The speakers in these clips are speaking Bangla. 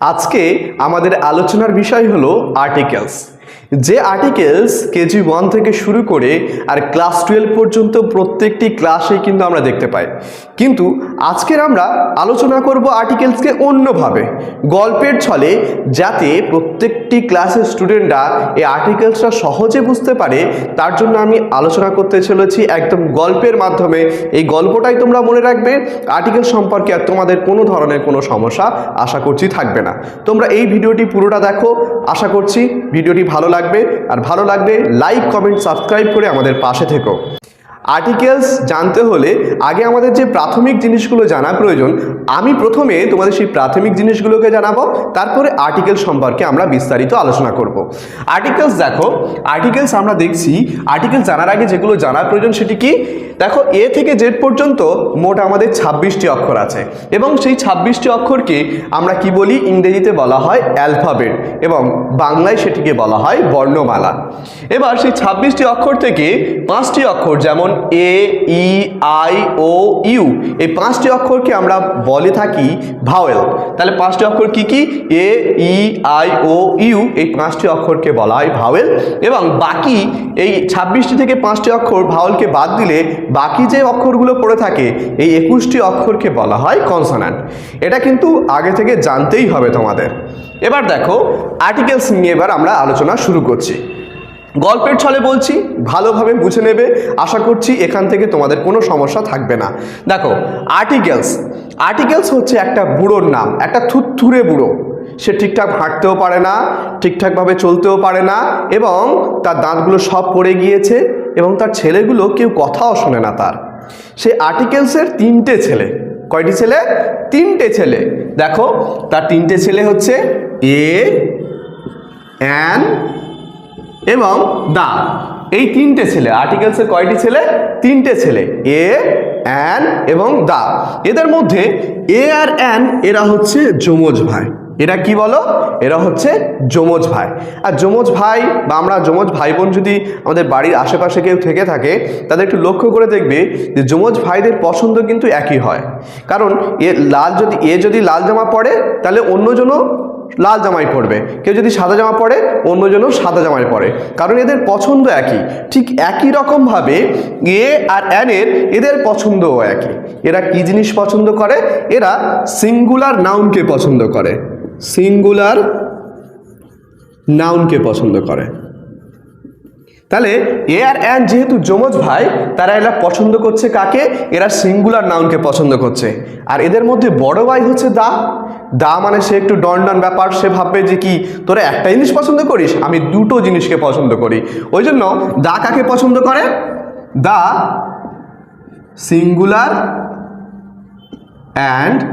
আজকে আমাদের আলোচনার বিষয় হলো আর্টিকেলস যে আর্টিকেলস কেজি ওয়ান থেকে শুরু করে আর ক্লাস টুয়েলভ পর্যন্ত প্রত্যেকটি ক্লাসে কিন্তু আমরা দেখতে পাই। কিন্তু আজকের আমরা আলোচনা করব আর্টিকেলসকে অন্যভাবে। গল্পের ছলে যাতে প্রত্যেকটি ক্লাসের স্টুডেন্টরা এই আর্টিকেলসটা সহজে বুঝতে পারে, তার জন্য আমি আলোচনা করতে চলেছি একদম গল্পের মাধ্যমে। এই গল্পটাই তোমরা মনে রাখবে আর্টিকেল সম্পর্কে আর তোমাদের কোনো ধরনের কোনো সমস্যা আশা করছি থাকবে না। তোমরা এই ভিডিওটি পুরোটা দেখো, আশা করছি ভিডিওটি ভালো লাগবে। আর ভালো লাগবে লাইক কমেন্ট সাবস্ক্রাইব করে আমাদের পাশে থেকো। আর্টিকেলস জানতে হলে আগে আমাদের যে প্রাথমিক জিনিসগুলো জানা প্রয়োজন, আমি প্রথমে তোমাদের সেই প্রাথমিক জিনিসগুলোকে জানাব, তারপরে আর্টিকেল সম্পর্কে আমরা বিস্তারিত আলোচনা করব। আর্টিকেলস দেখো আর্টিকেলস আমরা দেখছি আর্টিকেল জানার আগে যেগুলো জানার প্রয়োজন সেটি কি? দেখো এ থেকে জেড পর্যন্ত মোট আমাদের ছাব্বিশটি অক্ষর আছে এবং সেই ছাব্বিশটি অক্ষরকে আমরা কি বলি? ইংরেজিতে বলা হয় অ্যালফাবেট এবং বাংলায় সেটিকে বলা হয় বর্ণমালা। এবার সেই ছাব্বিশটি অক্ষর থেকে পাঁচটি অক্ষর যেমন এ, ই, আই, ও, ইউ। এই পাঁচটি অক্ষরকে আমরা বলে থাকি ভাওয়েল। তাহলে পাঁচটি অক্ষর কি কি? এ, ই, আই, ও, ইউ, এই পাঁচটি অক্ষরকে বলা হয় ভাওয়েল। এবং বাকি এই ছাব্বিশটি থেকে পাঁচটি অক্ষর ভাওয়েলকে বাদ দিলে বাকি যে অক্ষরগুলো পড়ে থাকে, এই একুশটি অক্ষরকে বলা হয় কনসোনান্ট এটা কিন্তু আগে থেকে জানতেই হবে তোমাদের। এবার দেখো আর্টিকেলস নিয়ে এবার আমরা আলোচনা শুরু করছি। গল্পের ছলে বলছি, ভালোভাবে বুঝে নেবে। আশা করছি এখান থেকে তোমাদের কোনো সমস্যা থাকবে না। দেখো আর্টিকেলস আর্টিকেলস হচ্ছে একটা বুড়োর নাম, একটা থুতথুরে বুড়ো। সে ঠিকঠাক হাঁটতেও পারে না, ঠিকঠাকভাবে চলতেও পারে না, এবং তার দাঁতগুলো সব পড়ে গিয়েছে, এবং তার ছেলেগুলো কেউ কথাও শোনে না তার। সে আর্টিকেলসের তিনটে ছেলে। কয়টি ছেলে? তিনটে ছেলে। দেখো, তার তিনটে ছেলে হচ্ছে এ অ্যান এবং দা, এই তিনটে ছেলে আর্টিকেলসের কয়টি ছেলে? তিনটে ছেলে, এ, অ্যান এবং দা। এদের মধ্যে এ আর অ্যান, এরা হচ্ছে যমজ ভাই। এরা কি বলো? এরা হচ্ছে যমজ ভাই। আর যমজ ভাই বা আমরা যমজ ভাই বোন যদি আমাদের বাড়ির আশেপাশে কেউ থেকে থাকে, তাদের একটু লক্ষ্য করে দেখবে যে যমজ ভাইদের পছন্দ কিন্তু একই হয়। কারণ এ লাল যদি, এ যদি লাল জামা পরে, তাহলে অন্যজনও লাল জামাই পরবে। কেউ যদি সাদা জামা পরে, অন্যজনও সাদা জামাই পরে। কারণ এদের পছন্দ একই। ঠিক একই রকমভাবে এ আর অ্যানের এদের পছন্দও একই। এরা কি জিনিস পছন্দ করে? এরা সিঙ্গুলার নাউনকে পছন্দ করে। সিঙ্গুলার নাউনকে পছন্দ করে। তাহলে এ আর অ্যান যেহেতু যমজ ভাই, তারা এরা পছন্দ করছে কাকে? এরা সিঙ্গুলার নাউনকে পছন্দ করছে। আর এদের মধ্যে বড় ভাই হচ্ছে দা। দা মানে সে একটু ডন ডন ব্যাপার, সে ভাববে যে কি, তোরা একটা জিনিস পছন্দ করিস, আমি দুটো জিনিসকে পছন্দ করি। ওই জন্য দা কাকে পছন্দ করে? দা সিঙ্গুলার অ্যান্ড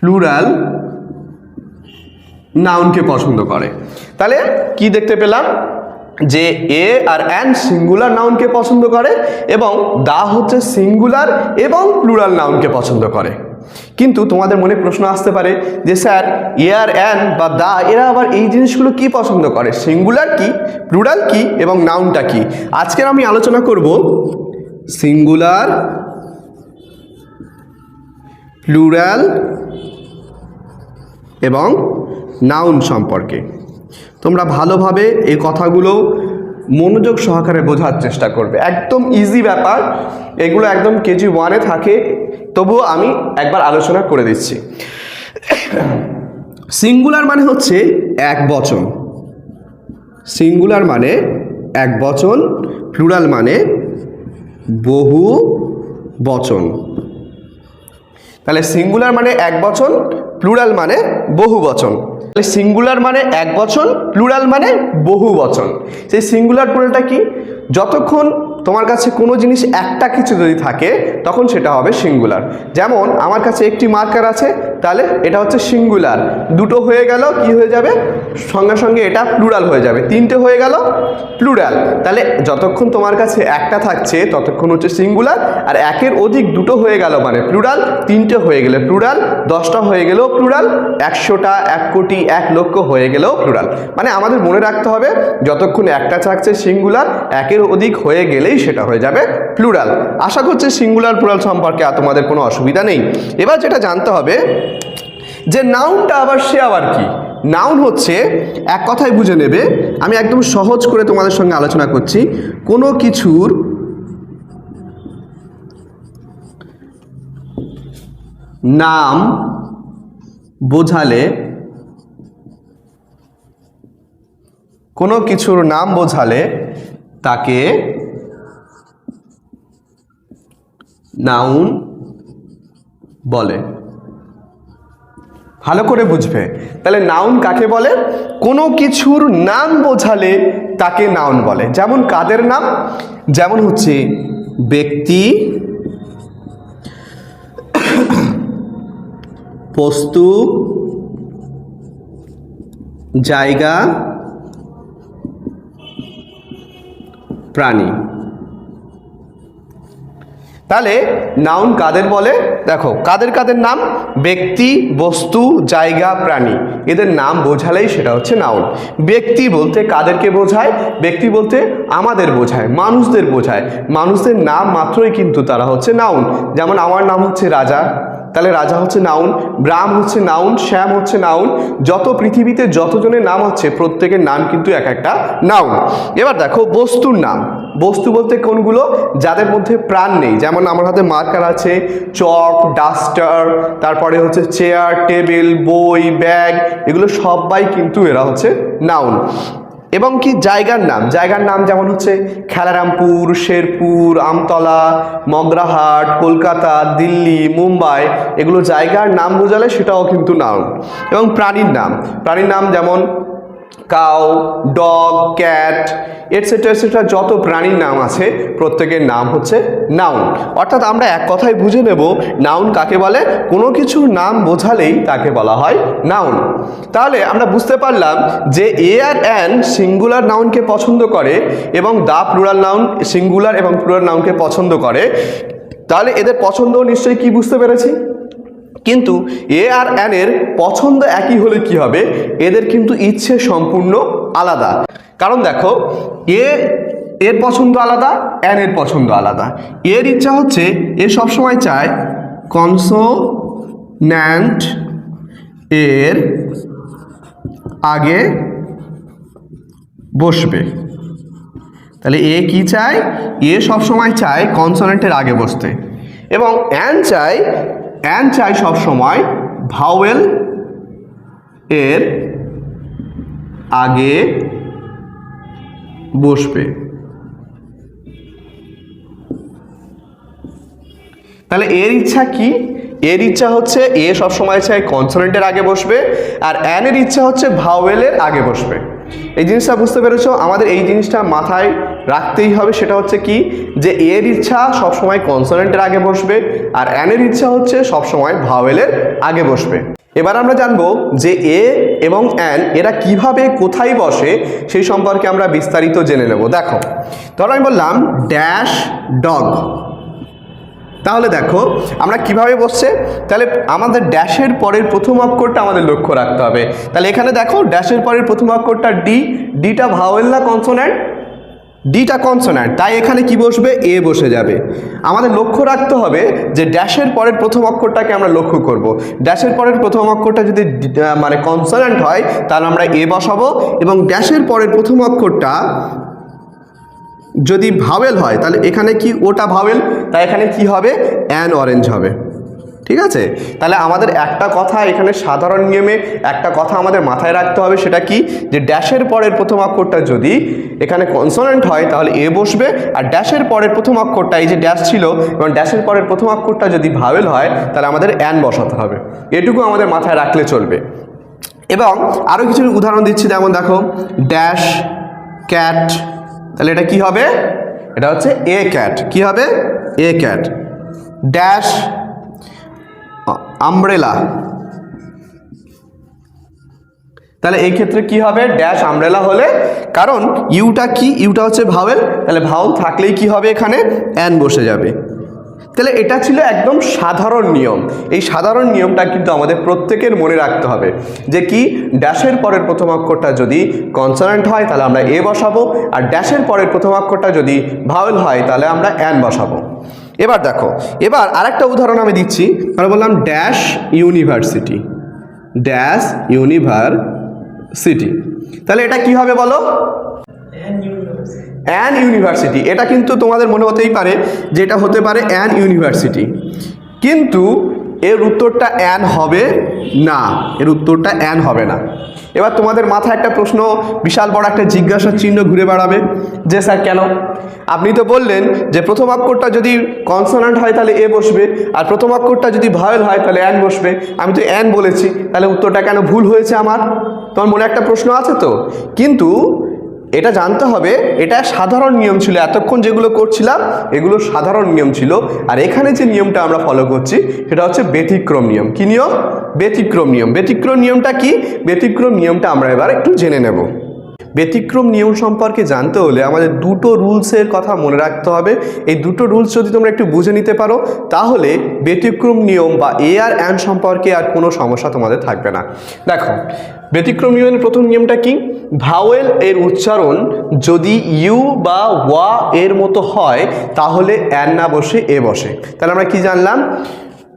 প্লুরাল নাউনকে পছন্দ করে। তাহলে কি দেখতে পেলাম? যে এ আর অ্যান সিঙ্গুলার নাউনকে পছন্দ করে এবং দা হচ্ছে সিঙ্গুলার এবং প্লুরাল নাউনকে পছন্দ করে। কিন্তু তোমাদের মনে প্রশ্ন আসতে পারে যে স্যার, এ আর অ্যান বা দা, এরা আবার এই জিনিসগুলো কি পছন্দ করে? সিঙ্গুলার কি, প্লুরাল কি এবং নাউনটা কি? আজকের আমি আলোচনা করব সিঙ্গুলার, প্লুরাল এবং নাউন সম্পর্কে। তোমরা ভালোভাবে এই কথাগুলো মনোযোগ সহকারে বোঝার চেষ্টা করবে। একদম ইজি ব্যাপার। এগুলো একদম কেজি ওয়ানে থাকে। তবুও আমি একবার আলোচনা করে দিচ্ছি। সিঙ্গুলার মানে হচ্ছে এক বচন। সিঙ্গুলার মানে এক বচন। প্লুরাল মানে বহু বচন। তাহলে সিঙ্গুলার মানে এক বচন প্লুরাল মানে বহু বচন। তাহলে সিঙ্গুলার মানে এক বচন প্লুরাল মানে বহু বচন। সেই সিঙ্গুলার প্লুরালটা কি? যতক্ষণ তোমার কাছে কোনো জিনিস একটা কিছু যদি থাকে, তখন সেটা হবে সিঙ্গুলার যেমন, আমার কাছে একটি মার্কার আছে তাহলে এটা হচ্ছে সিঙ্গুলার। দুটো হয়ে গেল, কি হয়ে যাবে? সঙ্গে সঙ্গে এটা প্লুরাল হয়ে যাবে। তিনটে হয়ে গেল, প্লুরাল। তাহলে যতক্ষণ তোমার কাছে একটা থাকছে, ততক্ষণ হচ্ছে সিঙ্গুলার। আর একের অধিক দুটো হয়ে গেল মানে প্লুরাল, তিনটে হয়ে গেলে প্লুরাল, দশটা হয়ে গেলেও প্লুরাল, একশোটা, এক কোটি, এক লক্ষ হয়ে গেলেও প্লুরাল। মানে আমাদের মনে রাখতে হবে, যতক্ষণ একটা থাকছে সিঙ্গুলার, একের অধিক হয়ে গেলেই সেটা হয়ে যাবে প্লুরাল। আশা করছি সিঙ্গুলার প্লুরাল সম্পর্কে আর তোমাদের কোনো অসুবিধা নেই। এবার যেটা জানতে হবে যে নাউনটা আবার সে আবার কি? নাউন হচ্ছে এক কথায় বুঝে নেবে। আমি একদম সহজ করে তোমাদের সঙ্গে আলোচনা করছি। কোনো কিছুর নাম বোঝালে কোনো কিছুর নাম বোঝালে তাকে নাউন বলে। ভালো করে বুঝবে। তাহলে নাউন কাকে বলে? কোনো কিছুর নাম বোঝালে তাকে নাউন বলে। যেমন কাদের নাম? যেমন হচ্ছে ব্যক্তি বস্তু জায়গা প্রাণী। তাহলে নাউন কাদের বলে? দেখো, কাদের কাদের নাম? ব্যক্তি, বস্তু, জায়গা, প্রাণী। এদের নাম বোঝালেই সেটা হচ্ছে নাউন ব্যক্তি বলতে কাদেরকে বোঝায়? ব্যক্তি বলতে আমাদের বোঝায়, মানুষদের বোঝায়। মানুষদের নাম মাত্রই কিন্তু তারা হচ্ছে নাউন যেমন আমার নাম হচ্ছে রাজা। তাহলে রাজা হচ্ছে নাউন ব্রাম হচ্ছে নাউন, শ্যাম হচ্ছে নাউন। যত পৃথিবীতে যতজনের নাম হচ্ছে প্রত্যেকের নাম কিন্তু এক একটা নাউন। এবার দেখো বস্তুর নাম। বস্তু বলতে কোনগুলো? যাদের মধ্যে প্রাণ নেই। যেমন আমার হাতে মার্কার আছে, চক, ডাস্টার, তারপরে হচ্ছে চেয়ার, টেবিল, বই, ব্যাগ, এগুলো সবাই কিন্তু এরা হচ্ছে নাউন। এবং কি জায়গার নাম? জায়গার নাম যেমন হচ্ছে খেলারামপুর, শেরপুর, আমতলা, মগরাহাট, কলকাতা, দিল্লি, মুম্বাই, এগুলো জায়গার নাম বোঝালে সেটাও কিন্তু নাম এবং প্রাণীর নাম। প্রাণীর নাম যেমন cow, dog, cat etcetera etcetera যত প্রাণীর নাম আছে, প্রত্যেকের নাম হচ্ছে নাউন অর্থাৎ আমরা এক কথায় বুঝে নেব নাউন কাকে বলে? কোনো কিছুর নাম বোঝালেই তাকে বলা হয় নাউন তাহলে আমরা বুঝতে পারলাম যে এ আর অ্যান সিঙ্গুলার নাউনকে পছন্দ করে এবং দা প্লুরাল নাউন সিঙ্গুলার এবং প্লুরাল নাউনকে পছন্দ করে। তাহলে এদের পছন্দ নিশ্চয়ই কি বুঝতে পেরেছি? কিন্তু এ আর অ্যান এর পছন্দ একই হলে কি হবে? এদের কিন্তু ইচ্ছে সম্পূর্ণ আলাদা। কারণ দেখো এ এর পছন্দ আলাদা অ্যান এর পছন্দ আলাদা। এর ইচ্ছা হচ্ছে, এ সবসময় চায় কনসোন্যান্ট এর আগে বসবে। তাহলে এ কি চায়? এ সবসময় চায় কনসোনেন্টের আগে বসতে। এবং অ্যান চায় অ্যান চায় সবসময় ভাওয়েল এর আগে বসবে। তাহলে এর ইচ্ছা কি? এর ইচ্ছা হচ্ছে এ সবসময় চায় কনসোনেন্টের আগে বসবে আর অ্যানের ইচ্ছা হচ্ছে ভাওয়েলের আগে বসবে। এই জিনিসটা বুঝতে পেরেছ? আমাদের এই জিনিসটা মাথায় রাখতেই হবে সেটা হচ্ছে কি? যে এর ইচ্ছা সবসময় কনসোনেন্টের আগে বসবে আর অ্যানের ইচ্ছা হচ্ছে সবসময় ভাওয়েলের আগে বসবে। এবার আমরা জানব যে এ এবং অ্যান এরা কীভাবে কোথায় বসে সেই সম্পর্কে আমরা বিস্তারিত জেনে নেব। দেখো, ধরো আমি বললাম ড্যাশ ডগ তাহলে দেখো, আমরা কীভাবে বসছে? তাহলে আমাদের ড্যাশের পরের প্রথম অক্ষরটা আমাদের লক্ষ্য রাখতে হবে। তাহলে এখানে দেখো, ড্যাশের পরের প্রথম অক্ষরটা ডি ডিটা ভাওয়েল না কনসোন্যান্ট ডিটা কনসোন্যান্ট তাই এখানে কি বসবে? এ বসে যাবে। আমাদের লক্ষ্য রাখতে হবে যে ড্যাশের পরের প্রথম অক্ষরটাকে আমরা লক্ষ্য করব। ড্যাশের পরের প্রথম অক্ষরটা যদি মানে কনসোন্যান্ট হয়, তাহলে আমরা এ বসাবো এবং ড্যাশের পরের প্রথম অক্ষরটা যদি ভাওয়েল হয়, তাহলে এখানে কি ওটা ভাওয়েল তাই এখানে কি হবে? অ্যান অরেঞ্জ হবে। ঠিক আছে? তাহলে আমাদের একটা কথা এখানে সাধারণ নিয়মে, একটা কথা আমাদের মাথায় রাখতে হবে, সেটা কি? যে ড্যাশের পরের প্রথম অক্ষরটা যদি এখানে কনসোনেন্ট হয়, তাহলে এ বসবে, আর ড্যাশের পরের প্রথম অক্ষরটা, এই যে ড্যাশ ছিল, এবং ড্যাশের পরের প্রথম অক্ষরটা যদি ভাওয়েল হয়, তাহলে আমাদের অ্যান বসাতে হবে। এটুকু আমাদের মাথায় রাখলে চলবে। এবং আরও কিছু উদাহরণ দিচ্ছি, যেমন দেখো, ড্যাশ, ক্যাট, তাহলে এটা কি হবে? এটা হচ্ছে এ ক্যাট। কি হবে? এ ক্যাট। ড্যাশ আমব্রেলা তাহলে এই ক্ষেত্রে কি হবে? ড্যাশ আমব্রেলা হলে, কারণ ইউটা কি? ইউটা হচ্ছে ভাওয়েল তাহলে ভাওয়েল থাকলেই কি হবে এখানে? অ্যান বসে যাবে। তাহলে এটা ছিল একদম সাধারণ নিয়ম। এই সাধারণ নিয়মটা কিন্তু আমাদের প্রত্যেকের মনে রাখতে হবে। যে কি? ড্যাশের পরের প্রথম অক্ষরটা যদি কনসোনেন্ট হয়, তাহলে আমরা এ বসাবো। আর ড্যাশের পরের প্রথম অক্ষরটা যদি ভাওয়েল হয়, তাহলে আমরা অ্যান বসাবো। এবার দেখো এবার আরেকটা উদাহরণ আমি দিচ্ছি। আমরা বললাম ড্যাশ ইউনিভার্সিটি ড্যাশ ইউনিভার্সিটি তাহলে এটা কি হবে বলো? অ্যান ইউনিভার্সিটি এটা কিন্তু তোমাদের মনে হতেই পারে যে এটা হতে পারে অ্যান ইউনিভার্সিটি কিন্তু এর উত্তরটা অ্যান হবে না। এর উত্তরটা অ্যান হবে না। এবার তোমাদের মাথায় একটা প্রশ্ন, বিশাল বড় একটা জিজ্ঞাসার চিহ্ন ঘুরে বেড়াবে, যে স্যার কেন? আপনি তো বললেন যে প্রথম অক্ষরটা যদি কনসোনান্ট হয় তাহলে এ বসবে, আর প্রথম অক্ষরটা যদি ভয়েল হয় তাহলে অ্যান বসবে। আমি তো অ্যান বলেছি, তাহলে উত্তরটা কেন ভুল হয়েছে আমার? তোমার মনে একটা প্রশ্ন আছে তো? কিন্তু এটা জানতে হবে, এটা সাধারণ নিয়ম ছিল, এতক্ষণ যেগুলো করছিলাম, এগুলো সাধারণ নিয়ম ছিল। আর এখানে যে নিয়মটা আমরা ফলো করছি, সেটা হচ্ছে ব্যতিক্রম নিয়ম। কি নিয়ম? ব্যতিক্রম নিয়ম। ব্যতিক্রম নিয়মটা কি? ব্যতিক্রম নিয়মটা আমরা এবার একটু জেনে নেব। ব্যতিক্রম নিয়ম সম্পর্কে জানতে হলে আমাদের দুটো রুলসের কথা মনে রাখতে হবে। এই দুটো রুলস যদি তোমরা একটু বুঝে নিতে পারো, তাহলে ব্যতিক্রম নিয়ম বা এ আর অ্যান সম্পর্কে আর কোনো সমস্যা তোমাদের থাকবে না। দেখো, ব্যতিক্রম নিয়মের প্রথম নিয়মটা কি? ভাওয়েল এর উচ্চারণ যদি ইউ বা ওয়া এর মতো হয়, তাহলে অ্যান না বসে, এ বসে। তাহলে আমরা কি জানলাম?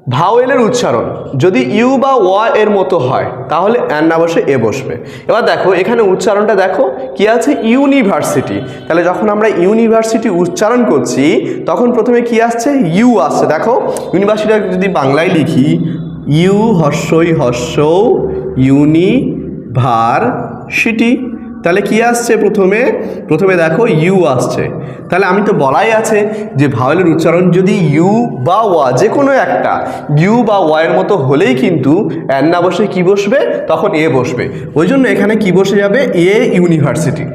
ভাওয়েলের উচ্চারণ। যদি ইউ বা ওয়া এর মতো হয়, তাহলে অ্যান না বসে এ বসবে। এবার দেখো, এখানে উচ্চারণটা দেখো, কি আছে? ইউনিভার্সিটি। তাহলে যখন আমরা ইউনিভার্সিটি উচ্চারণ করছি, তখন প্রথমে কি আসছে? ইউ আসছে। দেখো ইউনিভার্সিটি যদি বাংলায় লিখি, ইউ হর্ষই হর্ষ ইউনি ভার সিটি তাহলে কি আসছে প্রথমে? প্রথমে দেখো ইউ আসছে। তাহলে আমি তো বলাই আছে যে ভাওয়েলের উচ্চারণ যদি ইউ বা ওয়া যে কোনো একটা, ইউ বা ওয়ার মতো হলেই কিন্তু অ্যান না বসে কি বসবে? তখন এ বসবে। ওই জন্য এখানে কি বসে যাবে? A university.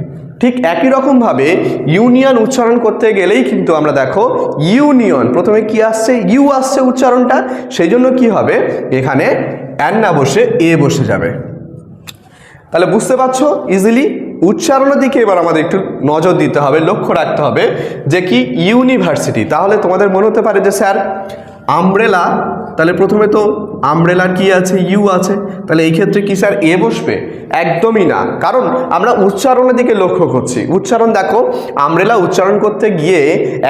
ঠিক একই রকমভাবে ইউনিয়ন উচ্চারণ করতে গেলেই কিন্তু আমরা দেখো ইউনিয়ন, প্রথমে কি আসছে? ইউ আসছে উচ্চারণটা। সেই জন্য কি হবে? এখানে অ্যান না বসে এ বসে যাবে। তাহলে বুঝতে পারছ? ইজিলি উচ্চারণের দিকে এবার আমাদের একটু নজর দিতে হবে, লক্ষ্য রাখতে হবে যে কি ইউনিভার্সিটি তাহলে তোমাদের মনে হতে পারে যে, স্যার আমব্রেলা তাহলে প্রথমে তো আমব্রেলার কি আছে ইউ আছে, তাহলে এই ক্ষেত্রে কি স্যার এ বসবে? একদমই না। কারণ আমরা উচ্চারণের দিকে লক্ষ্য করছি। উচ্চারণ দেখো আমব্রেলা উচ্চারণ করতে গিয়ে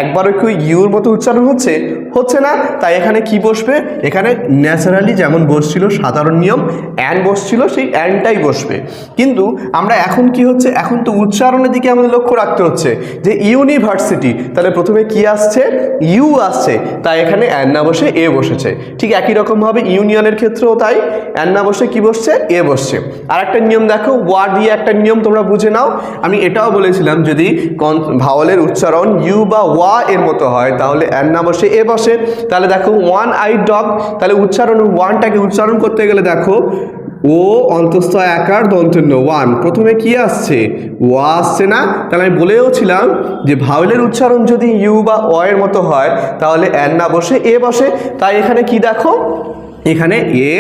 একবারও কি ইউর মতো উচ্চারণ হচ্ছে? হচ্ছে না। তাই এখানে কি বসবে? এখানে ন্যাচারালি যেমন বসছিল সাধারণ নিয়ম অ্যান বসছিল, সেই অ্যানটাই বসবে। কিন্তু আমরা এখন কি হচ্ছে? এখন তো উচ্চারণের দিকে আমাদের লক্ষ্য রাখতে হচ্ছে যে ইউনিভার্সিটি তাহলে প্রথমে কি আসছে? ইউ আসছে। তাই এখানে অ্যান না বসে এ বসেছে। ঠিক একই রকমভাবে ইউনিয়নের ক্ষেত্রেও তাই। অ্যান না বসে কি বসছে? এ বসছে। আর একটা নিয়ম দেখো, ওয়া দিয়ে একটা নিয়ম তোমরা বুঝে নাও। আমি এটাও বলেছিলাম, যদি ভাওয়ালের উচ্চারণ ইউ বা ওয়া এর মতো হয়, তাহলে অ্যান না বসে এ বসে। তাহলে দেখো ওয়ান আই ডগ তাহলে উচ্চারণ ওয়ানটাকে উচ্চারণ করতে গেলে দেখো ও অন্তস্থ একার দন্তন্য। ওয়ান প্রথমে কি আসছে? ও আসছে না? তাহলে আমি বলেও ছিলাম যে ভাওয়েলের উচ্চারণ যদি ইউ বা ওয়ের মতো হয়, তাহলে অ্যান না বসে, এ বসে। তাই এখানে কি দেখো? এখানে এ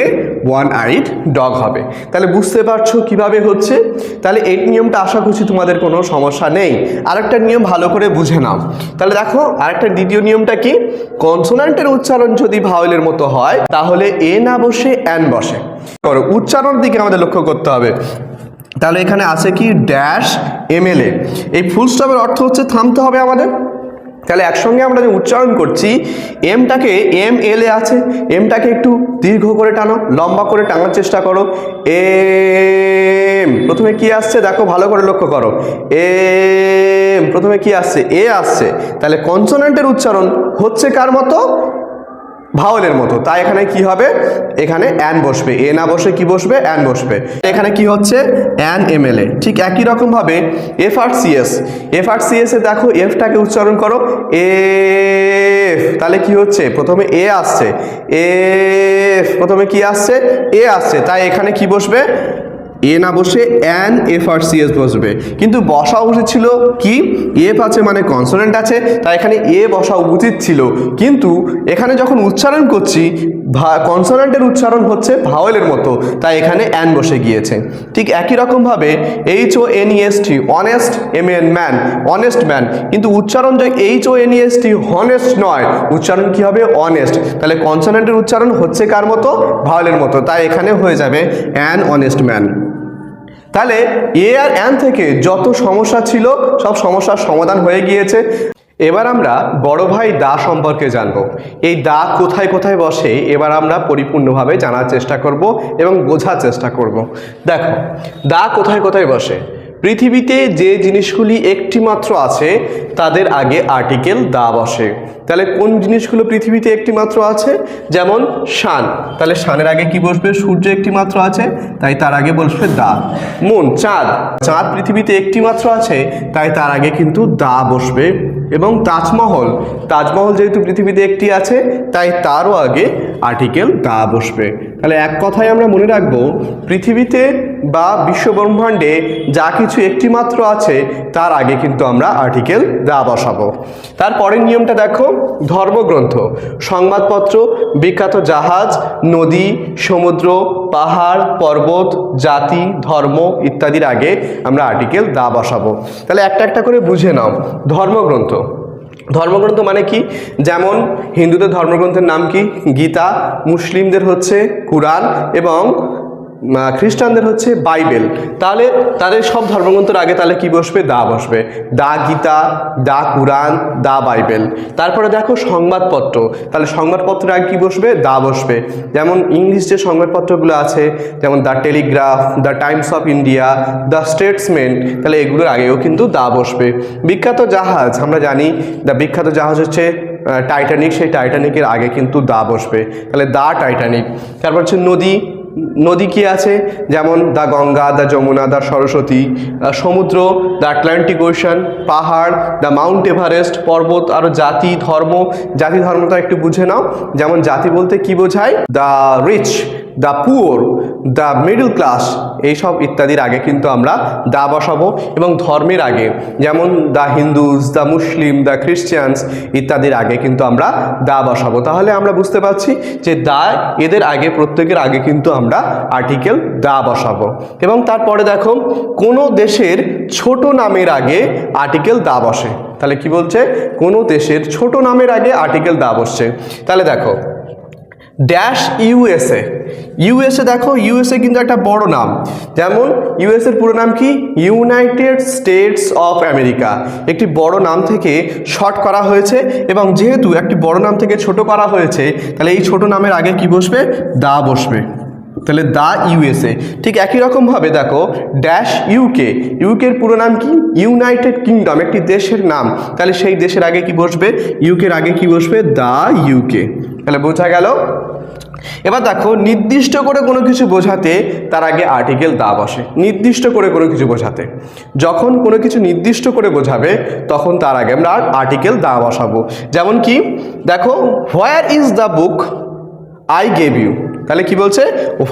ওয়ান আইড ডগ হবে। তাহলে বুঝতে পারছ কীভাবে হচ্ছে? তাহলে এই নিয়মটা আশা করছি তোমাদের কোনো সমস্যা নেই। আরেকটা নিয়ম ভালো করে বুঝে নাও। তাহলে দেখো, আরেকটা দ্বিতীয় নিয়মটা কি? কনসোনান্টের উচ্চারণ যদি ভাওয়েলের মতো হয়, তাহলে এ না বসে অ্যান বসে। করো, উচ্চারণ দিকে আমাদের লক্ষ্য করতে হবে। তাহলে এখানে আছে কি? ড্যাশ এমএলএ এই ফুল স্টপের অর্থ হচ্ছে থামতে হবে আমাদের। তাহলে একসঙ্গে আমরা যে উচ্চারণ করছি এমটাকে এম এলে আছে এমটাকে একটু দীর্ঘ করে টানো, লম্বা করে টানার চেষ্টা করো। এম প্রথমে কি আসছে? দেখো, ভালো করে লক্ষ্য করো। এম প্রথমে কি আসছে? এ আসছে। তাহলে কনসোনেন্টের উচ্চারণ হচ্ছে কার মতো? ভাওয়েলের মতো। তাই এখানে কি হবে? এখানে অ্যান বসবে। এ না বসে কি বসবে? অ্যান বসবে। এখানে কি হচ্ছে? অ্যান এমএলএ ঠিক একই রকম ভাবে F R CS F R CS এ দেখো এফটাকে উচ্চারণ করো। এফ। তাহলে কি হচ্ছে? প্রথমে এ আসছে। এফ। প্রথমে কি আসছে? এ আসছে। তাই এখানে কি বসবে? এ না বসে an F R C S বসবে। কিন্তু বসা উচিত ছিল কি? এফ আছে মানে কনসোনেন্ট আছে, তাই এখানে এ বসা উচিত ছিল। কিন্তু এখানে যখন উচ্চারণ করছি কনসোনেন্টের উচ্চারণ হচ্ছে ভাওয়েলের মতো, তাই এখানে অ্যান বসে গিয়েছে। ঠিক একই রকমভাবে H O N S T honest M N man honest man কিন্তু উচ্চারণ যে H O N S T honest নয়, উচ্চারণ কি হবে? অনেস্ট তাহলে কনসোনেন্টের উচ্চারণ হচ্ছে কার মতো? ভাওয়েলের মতো। তাই এখানে হয়ে যাবে অ্যান অনেস্ট ম্যান তাহলে এ আর অ্যান থেকে যত সমস্যা ছিল, সব সমস্যার সমাধান হয়ে গিয়েছে। এবার আমরা বড় ভাই দা সম্পর্কে জানব। এই দা কোথায় কোথায় বসে, এবার আমরা পরিপূর্ণভাবে জানার চেষ্টা করব এবং বোঝার চেষ্টা করব। দেখো, দা কোথায় কোথায় বসে? পৃথিবীতে যে জিনিসগুলি একটি মাত্র আছে, তাদের আগে আর্টিকেল দা বসে। তাহলে কোন জিনিসগুলো পৃথিবীতে একটি মাত্র আছে? যেমন শান। তাহলে শানের আগে কি বসবে? সূর্য একটি মাত্র আছে, তাই তার আগে বসবে দা। মন, চাঁদ। চাঁদ পৃথিবীতে একটি মাত্র আছে, তাই তার আগে কিন্তু দা বসবে। এবং তাজমহল। তাজমহল যেহেতু পৃথিবীতে একটি আছে, তাই তারও আগে আর্টিকেল দা বসবে। তাহলে এক কথায় আমরা মনে রাখব, পৃথিবীতে বা বিশ্বব্রহ্মাণ্ডে যা কিছু একটি মাত্র আছে, তার আগে কিন্তু আমরা আর্টিকেল দা বসাবো। তারপরের নিয়মটা দেখো, ধর্মগ্রন্থ। সংবাদপত্র, বিখ্যাত জাহাজ, নদী, সমুদ্র, পাহাড়, পর্বত, জাতি, ধর্ম ইত্যাদির আগে আমরা আর্টিকেল দা বসাবো। তাহলে একটা একটা করে বুঝে নাও। ধর্মগ্রন্থ। ধর্মগ্রন্থ মানে কি? যেমন হিন্দুদের ধর্মগ্রন্থের নাম কি? গীতা মুসলিমদের হচ্ছে কুরআন এবং খ্রিস্টানদের হচ্ছে বাইবেল। তাহলে তাদের সব ধর্মগ্রন্থের আগে তাহলে কি বসবে? দা বসবে। The Gita, the Quran, the Bible. তারপরে দেখো সংবাদপত্র। তাহলে সংবাদপত্রের আগে কি বসবে? দা বসবে। যেমন ইংলিশ যে সংবাদপত্রগুলো আছে, যেমন the Telegraph the Times of India the Statesman, তাহলে এগুলোর আগেও কিন্তু দা বসবে। বিখ্যাত জাহাজ, আমরা জানি দ্য বিখ্যাত জাহাজ হচ্ছে টাইটানিক। সেই টাইটানিকের আগে কিন্তু দা বসবে। তাহলে দা টাইটানিক। তারপর হচ্ছে নদী। নদী কি আছে? যেমন the Ganga the Yamuna the Saraswati সমুদ্র দ্য আটলান্টিক ওশান, পাহাড় দ্য মাউন্ট এভারেস্ট, পর্বত আরও জাতি, ধর্ম। জাতি ধর্মটা একটু বুঝে নাও। যেমন জাতি বলতে কি বোঝায়? The rich the poor the middle class, এইসব ইত্যাদির আগে কিন্তু আমরা দা বসাবো। এবং ধর্মের আগে, যেমন the Hindus the Muslim the Christians ইত্যাদির আগে কিন্তু আমরা দা বসাবো। তাহলে আমরা বুঝতে পারছি যে দা এদের আগে, প্রত্যেকের আগে কিন্তু আমরা আর্টিকেল দা বসাবো। এবং তারপরে দেখো, কোনো দেশের ছোট নামের আগে আর্টিকেল দা বসে। তাহলে কি বলছে? কোনো দেশের ছোট নামের আগে আর্টিকেল দা বসছে। তাহলে দেখো ড্যাশ ইউএসএ ইউএসএ দেখো ইউএসএ কিন্তু একটা বড় নাম। যেমন ইউএসএর পুরো নাম কি? ইউনাইটেড স্টেটস অফ আমেরিকা একটি বড় নাম থেকে শর্ট করা হয়েছে এবং যেহেতু একটি বড় নাম থেকে ছোট করা হয়েছে, তাহলে এই ছোট নামের আগে কি বসবে? দা বসবে। তাহলে দা ইউএসএ ঠিক একই রকমভাবে দেখো ড্যাশ ইউকে ইউকের পুরো নাম কি? ইউনাইটেড কিংডম একটি দেশের নাম। তাহলে সেই দেশের আগে কি বসবে? ইউকের আগে কি বসবে? দা ইউকে তাহলে বোঝা গেল? এবার দেখো, নির্দিষ্ট করে কোনো কিছু বোঝাতে তার আগে আর্টিকেল দা বসে। নির্দিষ্ট করে কোনো কিছু বোঝাতে। যখন কোনো কিছু নির্দিষ্ট করে বোঝাবে, তখন তার আগে আমরা আর্টিকেল দা বসাবো। যেমন কি? দেখো where is the book I gave you তাহলে কি বলছে?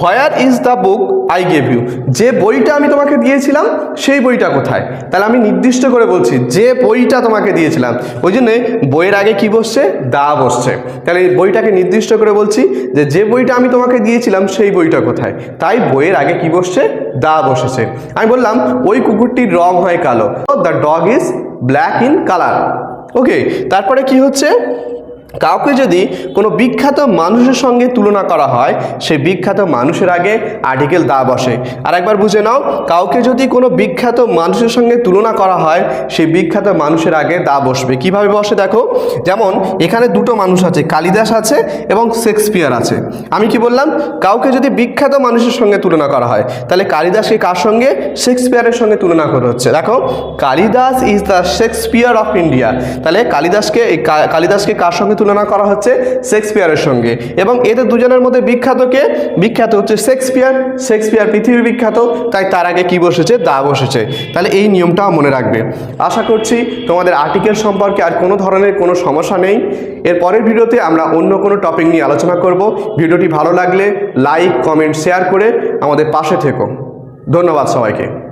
Where is the book I gave you যে বইটা আমি তোমাকে দিয়েছিলাম, সেই বইটা কোথায়? তাহলে আমি নির্দিষ্ট করে বলছি, যে বইটা তোমাকে দিয়েছিলাম। ওই জন্যে বইয়ের আগে কি বসছে? দা বসছে। তাহলে বইটাকে নির্দিষ্ট করে বলছি যে যে বইটা আমি তোমাকে দিয়েছিলাম, সেই বইটা কোথায়? তাই বইয়ের আগে কি বসছে? দা বসেছে। আমি বললাম, ওই কুকুরটির রং হয় কালো। The dog is black in colour okay তারপরে কি হচ্ছে? কাউকে যদি কোনো বিখ্যাত মানুষের সঙ্গে তুলনা করা হয় সেই বিখ্যাত মানুষের আগে আর্টিকেল দা বসে। আর একবার বুঝে নাও, কাউকে যদি কোনো বিখ্যাত মানুষের সঙ্গে তুলনা করা হয় সেই বিখ্যাত মানুষের আগে দা বসবে। কীভাবে বসে দেখো? যেমন, এখানে দুটো মানুষ আছে, কালিদাস আছে এবং শেক্সপিয়ার আছে। আমি কি বললাম? কাউকে যদি বিখ্যাত মানুষের সঙ্গে তুলনা করা হয়, তাহলে কালিদাসকে কার সঙ্গে? শেক্সপিয়ারের সঙ্গে তুলনা করা হচ্ছে। দেখো, Kalidas is the Shakespeare of India তাহলে কালিদাসকে কালিদাসকে কার সঙ্গে তুলনা করা হচ্ছে শেক্সপিয়ারের সঙ্গে। এবং এদের দুজনের মধ্যে বিখ্যাতকে বিখ্যাত হচ্ছে শেক্সপিয়ার। শেক্সপিয়ার পৃথিবীর বিখ্যাত, তাই তার আগে কি বসেছে? দা বসেছে। তাহলে এই নিয়মটাও মনে রাখবে। আশা করছি তোমাদের আর্টিকেল সম্পর্কে আর কোনো ধরনের কোনো সমস্যা নেই। এর পরের ভিডিওতে আমরা অন্য কোনো টপিক নিয়ে আলোচনা করব। ভিডিওটি ভালো লাগলে লাইক, কমেন্ট, শেয়ার করে আমাদের পাশে থেকো। ধন্যবাদ সবাইকে।